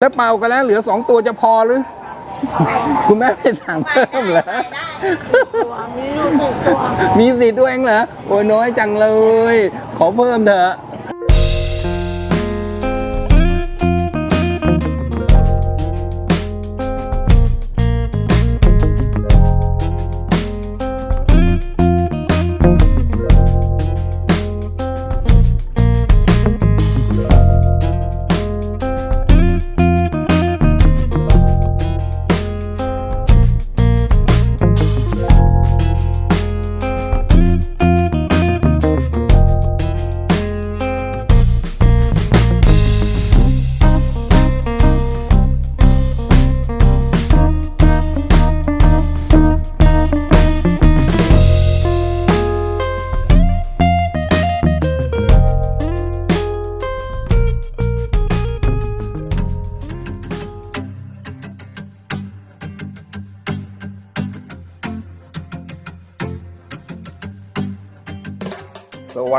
แล้วเป่ากันแล้วเหลือสองตัวจะพอหรือ คุณแม่ไม่สั่งเพิ่มเหรอตัวมีลูกติดตัวมีสิทธิ์ด้วยเองเหรอ โอ้ยน้อยจังเลย ขอเพิ่มเถอะ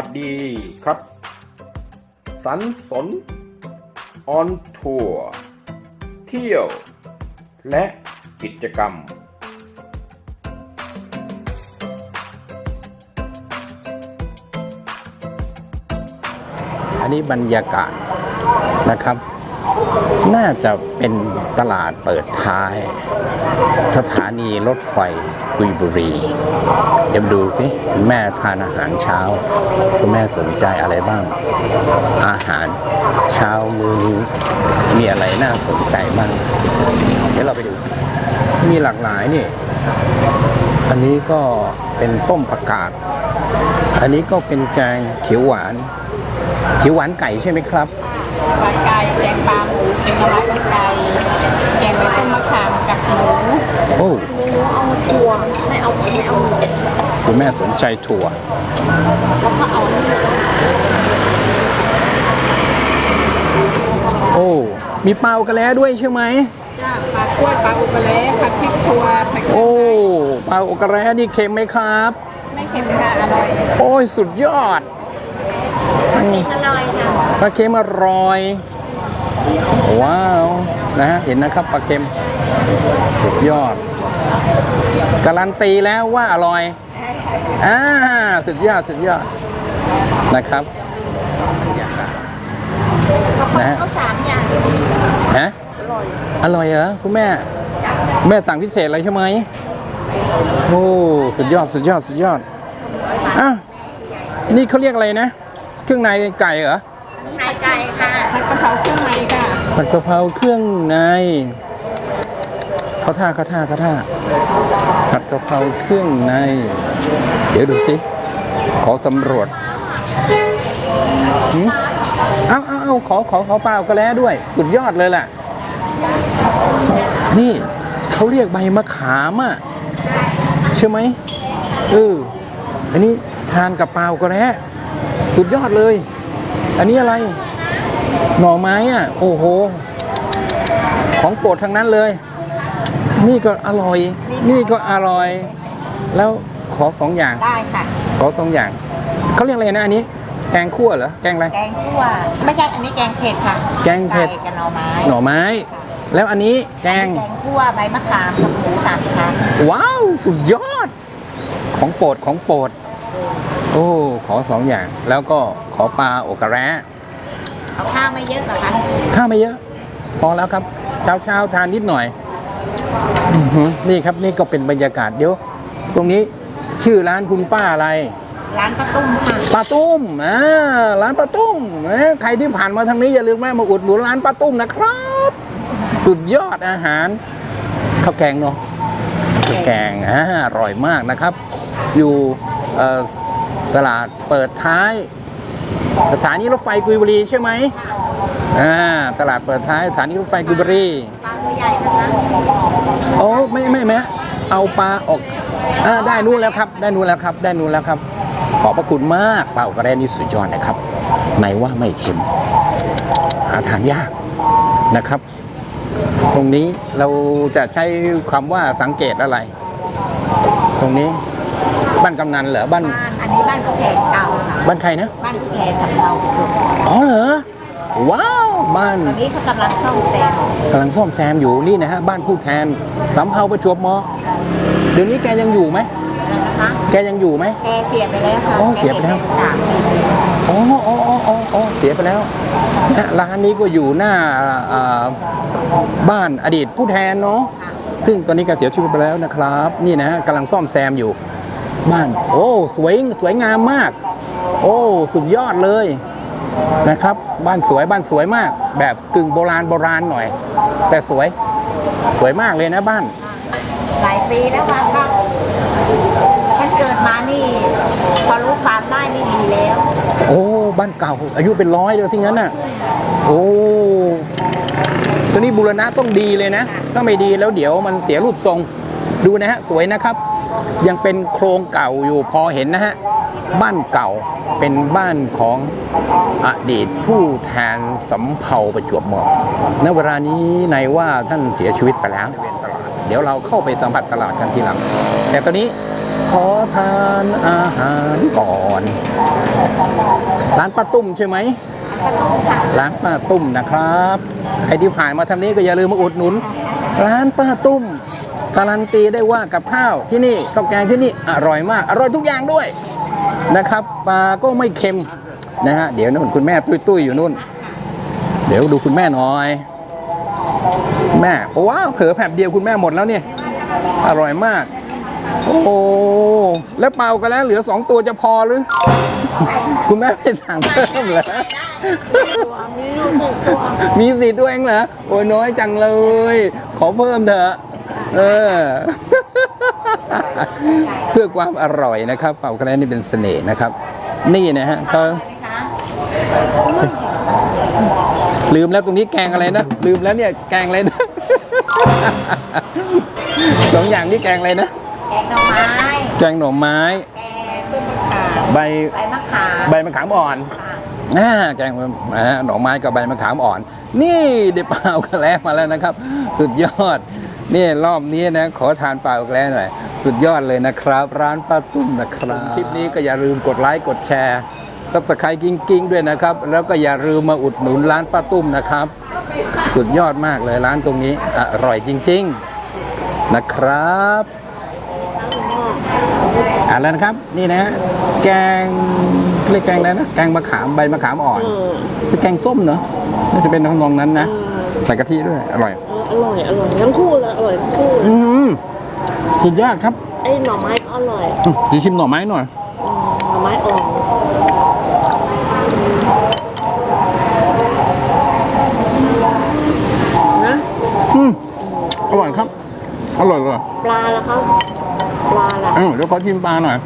วัสดีครับ สันสนออนทัวร์เที่ยว และกิจกรรม อันนี้บรรยากาศนะครับ น่าจะเป็นตลาดเปิดท้าย สถานีรถไฟกุยบุรีเดี๋ยวดูสิคุณแม่ทานอาหารเช้า คุณแม่สนใจอะไรบ้าง อาหารเช้ามือมีอะไรน่าสนใจบ้าง เดี๋ยวเราไปดู มีหลากหลายนี่ อันนี้ก็เป็นต้มผักกาด อันนี้ก็เป็นแกงเขียวหวาน เขียวหวานไก่ใช่ไหมครับปลาไก่ ปลาหมูแกงกะไรไก่แกงใบส้มมะขามกับหมูโอ้หมูเอาถั่วไม่เอาไม่เอาคุณแม่สนใจถั่วแล้วก็เอาโอ้มีปลาโอกระแลด้วยใช่ไหมจ้าปลากล้วยปลาอุกะเละผัดพริกถั่วผัดโอ้ปลาโอกระแลนี่เค็มไหมครับ ไม่เค็มค่ะอร่อยโอ้ยสุดยอดอืมอร่อยค่ะปลาเค็มอร่อย ว้าว นะฮะ เห็นนะครับปลาเค็ม สุดยอด การันตีแล้วว่าอร่อย อ่า สุดยอด สุดยอด นะครับ นะฮะก็สามอย่างฮะอร่อยเหรอคุณแม่ แม่สั่งพิเศษอะไรใช่ไหมโอ้ สุดยอด สุดยอด สุดยอด อะ นี่เขาเรียกอะไรนะ เครื่องในไก่เหรอไข่ไก่ค่ะผัดกะเพราเครื่องในค่ะ ผัดกะเพราเครื่องในเขาท่าเขาท่าเขาท่าผัดกะเพราเครื่องใน เดี๋ยวดูสิ ขอสำรวจเอาเอาเอาขอขอขอเปล่าก็แล้วด้วย สุดยอดเลยแหละนี่เขาเรียกใบมะขามอะใช่ไหมเอออันนี้ทานกับเปล่าก็แล้วสุดยอดเลย อันนี้อะไร หน่อไม้อะ โอ้โห ของโปรดทั้งนั้นเลย นี่ก็อร่อย นี่ก็อร่อย แล้วขอสองอย่าง ได้ค่ะ ขอสองอย่าง เขาเรียกอะไรนะอันนี้ แกงคั่วเหรอ แกงอะไร แกงคั่ว ไม่ใช่ อันนี้แกงเผ็ดค่ะ แกงเผ็ดไก่กับหน่อไม้ หน่อไม้ แล้วอันนี้แกง แกงคั่วใบมะขามกับหมูสามชั้น ว้าว สุดยอด ของโปรดของโปรด โอ้ ขอสองอย่าง แล้วก็ขอปลาโอกระแร้ เอาข้าวไม่เยอะหรอคะข้าวไม่เยอะ พอแล้วครับ เช้าเช้าๆทานนิดหน่อยอื้อหือนี่ครับนี่ก็เป็นบรรยากาศเดี๋ยว ตรงนี้ชื่อร้านคุณป้าอะไร ร้านป้าตุ้มค่ะป้าตุ้มอ่าร้านป้าตุ้มเอ้ยใครที่ผ่านมาทางนี้อย่าลืมแม่มาอุดหนุนร้านป้าตุ้มนะครับ สุดยอดอาหารข้าวแกงเนาะข้าวแกงอ่าอร่อยมากนะครับ อยู่เอ่อตลาดเปิดท้าย สถานีรถไฟกุยบุรีใช่ไหมอ่าตลาดเปิดท้ายสถานีรถไฟกุยบุรีปลาตัวใหญ่นะคะโอ้ไม่ไม่แม่เอาปลาออกอาได้นู่นแล้วครับ ได้นู่นแล้วครับ ได้นู่นแล้วครับ ขอบพระคุณมากปลาอกกระแรนี่สุดยอดนะครับไหนว่าไม่เค็มหาทานยากนะครับ ตรงนี้เราจะใช้คำว่าสังเกตอะไร ตรงนี้บ้านกำนันเหรอบ้านบ้า นอันนี้บ้านแขกเก่าค่ะบ้านใครนะ บ้านแขกกับเราอ๋อเหรอ ว้าว บ้านตอนนี้เขากำลังซ่อมแซมกำลังซ่อมแซมอยู่นี่นะฮะ บ้านผู้แทนสำเภาประจวบเหมาะเดี๋ยวนี้แกยังอยู่ไหมนะคะแกยังอยู่ไหมแกเสียไปแล้วค่ะอ๋อเสียไปแล้วสามสี่ปีอ๋ออ๋ออ๋ออ๋ออ๋อเสียไปแล้วนะร้านนี้ก็อยู่หน้าอ่าบ้านอดีตผู้แทนเนาะซึ่งตอนนี้แกเสียชีวิตไปแล้วนะครับ นี่นะฮะกำลังซ่อมแซมอยู่ บ้าน โอ้ สวยสวยงามมาก โอ้ สุดยอดเลยนะครับ บ้านสวยบ้านสวยมาก แบบกึ่งโบราณโบราณหน่อย แต่สวยสวยมากเลยนะบ้าน หลายปีแล้วค่ะก็มันเกิดมานี่ พอรู้ความได้นี่ดีแล้ว โอ้บ้านเก่า อายุเป็นร้อยเลยสิงั้นน่ะ โอ้ตัวนี้บูรณะต้องดีเลยนะ ถ้าไม่ดีแล้วเดี๋ยวมันเสียรูปทรงดูนะฮะ สวยนะครับ ยังเป็นโครงเก่าอยู่พอเห็นนะฮะ บ้านเก่าเป็นบ้านของอดีตผู้แทนสำเภาประจวบเหมาะณเวลานี้ในว่าท่านเสียชีวิตไปแล้วเดเดี๋ยวเราเข้าไปสัมผัสตลาดกันทีหลัง แต่ตอนนี้ขอทานอาหารก่อน ร้านป้าตุ้มใช่ไหมร้านป้าตุ้มนะครับ ใครที่ผ่านมาทางนี้ก็อย่าลืมมาอุดหนุน ร้านป้าตุ้ม การันตีได้ว่ากับข้าวที่นี่ข้าวแกงที่นี่อร่อยมาก อร่อยทุกอย่างด้วยนะครับปลาก็ไม่เค็มนะฮะเดี๋ยวนู่นคุณแม่ตุ้ยๆอยู่นู่น เดี๋ยวดูคุณแม่หน่อย แม่โอ้ว้าวเผลอแผบเดียวคุณแม่หมดแล้วเนี่ยอร่อยมาก โอ้แล้วเป่ากันแล้วเหลือสองตัวจะพอหรือ คุณแม่ไม่สั่งเพิ่มเหรอมีลูกหนึ่งตัวมีสิทธิ์ด้วยเองเหรอโอ้ยน้อยจังเลย ขอเพิ่มเถอะ เออ เพื่อความอร่อยนะครับเป่าคะแนนนี่เป็นเสน่ห์นะครับ นี่นะฮะเขาลืมแล้วตรงนี้แกงอะไรนะ ลืมแล้วเนี่ยแกงอะไรนะสองอย่างนี่แกงอะไรนะ แกงหน่อไม้ แกงหน่อไม้แกงต้นมะขามใบใบมะขาม ใบมะขามอ่อนอ่าแกงอ่าหน่อไม้กับใบมะขามอ่อน นี่ได้เปล่ากันแล้วมาแล้วนะครับ สุดยอด นี่รอบนี้นะ ขอทานเปล่ากันแล้วหน่อย สุดยอดเลยนะครับ ร้านป้าตุ้มนะครับคลิปนี้ก็อย่าลืมกดไลค์กดแชร์ซับสไครต์กิ้งกิ้งๆด้วยนะครับ แล้วก็อย่าลืมมาอุดหนุนร้านป้าตุ้มนะครับ สุดยอดมากเลยร้านตรงนี้ อร่อยจริง ๆนะครับอ่าแล้วนะครับ นี่นะ แกงเรียกแกงอะไรนะ แกงมะขามใบมะขามอ่อนเป็นแกงส้มเนอะน่าจะเป็นทำนองนั้นนะ ใส่กะทิด้วย อร่อย อร่อยอร่อยทั้งคู่เลยอร่อยทั้งคู่อืมสุดยอดครับไอ้หน่อไม้ก็อร่อยอืมเดี๋ยวชิมหน่อไม้หน่อย อืมหน่อไม้อ่อนนะอืมอร่อยครับ อร่อยเลยปลาละครับปลาละอืมเดี๋ยวขอชิมปลาหน่อย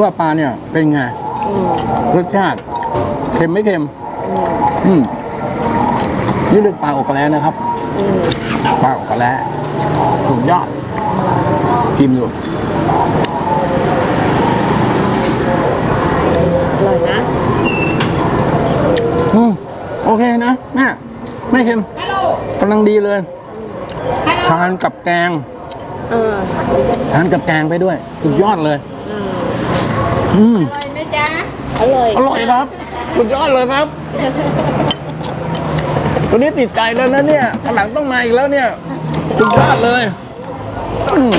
ว่าปลาเนี่ยเป็นไง อืมรสชาติ เค็มไม่เค็ม อืม นี่เรียกปลาอกกระแลนะครับอืมปลาอกกระแลสุดยอดกินอยู่อร่อยนะอืมโอเคนะแม่ไม่เค็มกำลังดีเลยทานกับแกงเออทานกับแกงไปด้วย สุดยอดเลยอืมอืมอร่อยไหมจ๊ะอร่อยอร่อยครับสุดยอดเลยครับตั วนี้ติดใจแล้วนะเนี่ยข้างหลังต้องมาอีกแล้วเนี่ยสุดยอดเลยอืม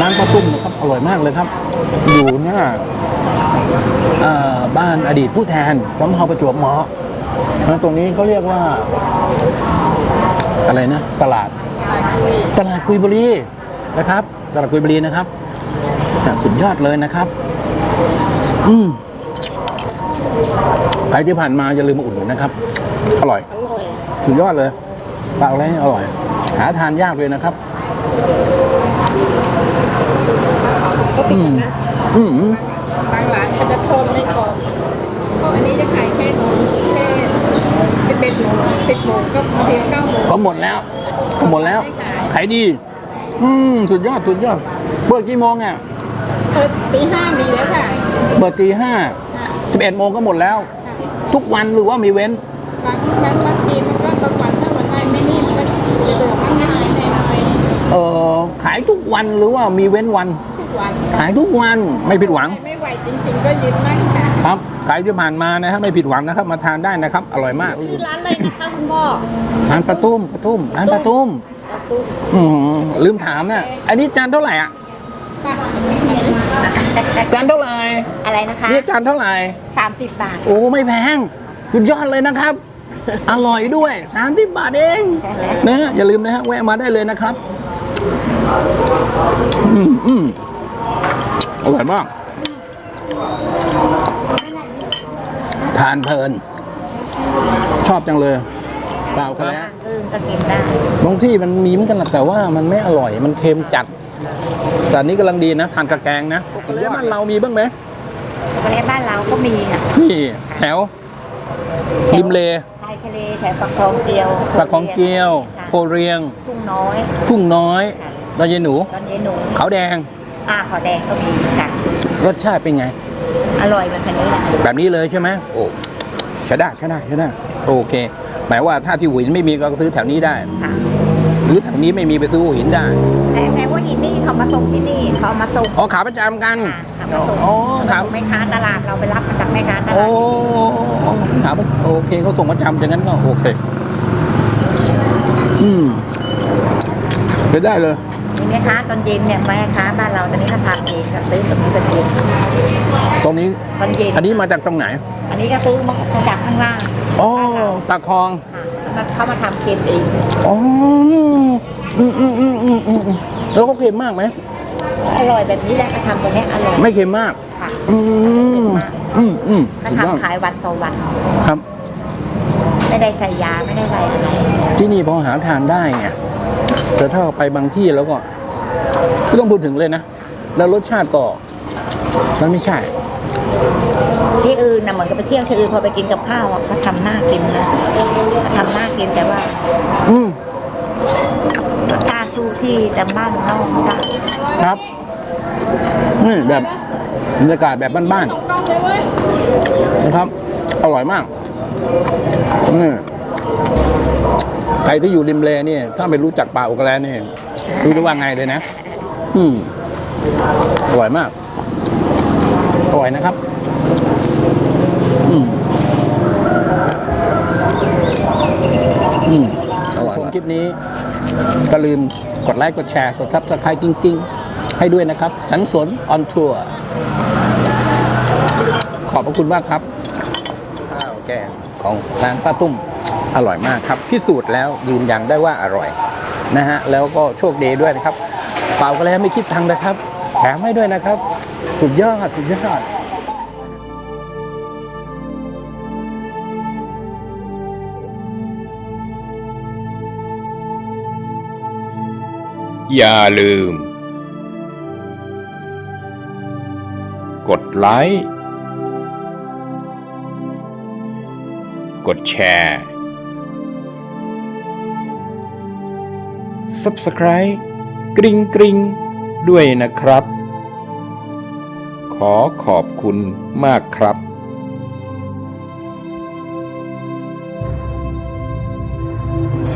ร้านปลาตุ้มนะครับ อร่อยมากเลยครับ อยู่หน้าเอ่อบ้านอดีตผู้แทนสำเภาประจวบเหมาะแล้วตรงนี้เขาเรียกว่า อะไรนะ ตลาด ตลาดกุยบุรีนะครับ ตลาดกุยบุรีนะครับสุดยอดเลยนะครับ อืมใครที่ผ่านมาอย่าลืมมาอุดหนุนนะครับ อร่อย อร่อยสุดยอดเลยปลาอะไรนี่อร่อย หาทานยากเลยนะครับก็ปิดกันนะอืมบางร้านเขาจะทนไม่กรอบอันนี้จะขายแค่แค่สิบเอ็ดโมงสิบโมงก็เพียงเก้าโมงก็หมดแล้วก็หมดแล้วขายดี อืมสุดยอดสุดยอดเปิดกี่โมงอะเออตีห้ามีแล้วค่ะเปิดตีห้าสิบเอ็ดโมงก็หมดแล้ว ทุกวันหรือว่ามีเว้น บางบางบางทีมันก็บางวันถ้าวันไหนไม่นี่มันก็จะเหลือบ้างนิดหน่อยเออขายทุกวันหรือว่ามีเว้นวัน ทุกวันขายทุกวันไม่ผิดหวัง ไม่ไหวจริงๆก็ยืนนั่งค่ะครับใครที่ผ่านมานะฮะไม่ผิดหวังนะครับ มาทานได้นะครับ อร่อยมากชื่อร้านอะไรนะคะคุณพ่อร้านปลาตุ้มปลาตุ้มร้านปลาตุ้มอืมลืมถามนะอันนี้จานเท่าไหร่อะจานเท่าไหร่อะไรนะคะนี่จานเท่าไหร่สามสิบบาท โอ้ไม่แพงสุดยอดเลยนะครับ อร่อยด้วย 30 บาทเองนะฮะอย่าลืมนะฮะแวะมาได้เลยนะครับ อืมอืมอร่อยมาก ทานเพลิน ชอบจังเลยเปล่าคะแนนอึ้งก็กินได้บางที่มันมีเหมือนกันแหละแต่ว่ามันไม่อร่อยมันเค็มจัด แต่อันนี้กำลังดีนะ ทานกระแกงนะแล้วบ้านเรามีบ้างไหมทะเลบ้านเราก็มีอะนี่แถวริมเลชาย ทะเลแถวปากคลองเกียวปลาของเกียว ค่ะโพเรียง ทุ่งน้อยทุ่งน้อยดอนเยายหนู ตอนเย็นหนูเขาแดง อ่าขอแดงก็มีค่ะรสชาติเป็นไง อร่อยเหมือนกันนี้แหละแบบนี้เลยใช่ไหมโอ้ใช้ได้ใช้ได้ใช้ได้โอเค หมายว่าถ้าที่หัวหินไม่มีก็ซื้อแถวนี้ได้ ค่ะหรือแถวนี้ไม่มีไปซื้อหัวหินได้แต่แต่ว่าหินนี่เขามาส่งที่นี่เขาเอามาส่งอ๋อขาประจำกัน ค่ะ เขามาส่งอ๋อมาขาส่งแม่ค้าตลาดเราไปรับมาจากแม่ค้าตโอ้ลาดขาประโอเคเขาส่งประจำอย่างนั้นก็โอเค อืมไปได้เลย มีแม่ค้าตอนเย็นเนี่ยแม่ค้าบ้านเราตอนนี้เขาทำเองก็ซื้อตรงนี้ตอนเย็นตรงนี้ ตอนเย็นอันนี้มาจากตรงไหน อันนี้ก็ซื้อมาจากข้างล่างอ๋อตาคลองค่ะเขามาทำเค็มเองอ๋ออืมอืมอืมอืมอืมอืมแล้วเขาเค็มมากไหม อร่อยแบบนี้แหละก็ทำตรงนี้อร่อยไม่เค็มมาก ค่ะอืมอืมอืมก็สุดยอดทำขายวันต่อวัน ครับ ไม่ได้ใส่ยาไม่ได้ใส่อะไรที่นี่พอหาทานได้ไงแต่ถ้าไปบางที่แล้วก็ไม่ต้องพูดถึงเลยนะ แล้วรสชาติก็มันไม่ใช่ ที่อื่นนะเหมือนกับไปเที่ยวที่อื่นพอไปกินกับข้าวอะเขาทำหน้ากินนะเขาทำหน้ากินแต่ว่า อืมร สชาติสู้ที่แต่บ้านนอกไม่ได้ครับนี่แบบบรรยากาศแบบบ้านๆนะครับ อร่อยมากนี่ใครที่อยู่ริมเลเนี่ย ถ้าไม่รู้จักป่าโอกแลนี่รู้จะว่าไงเลยนะ อืมอร่อยมาก อร่อยนะครับ อืมอืมอร่อยชมคลิปนี้ ก็ลืมกดไลค์กดแชร์กดทับสไครต์กิ้งๆ ให้ด้วยนะครับ สันสนออนทัวร์ขอบพระคุณมากครับข้าวแกงของร้านป้าตุ้มอร่อยมากครับพิสูจน์แล้วยืนยันได้ว่าอร่อยนะฮะแล้วก็โชคดีด้วยนะครับ เปล่าก็แล้วไม่คิดตังนะครับ แถมให้ด้วยนะครับ สุดยอดสุดยอด อย่าลืม กดไลค์ กดแชร์ Subscribe กริงกริงด้วยนะครับ ขอขอบคุณมากครับ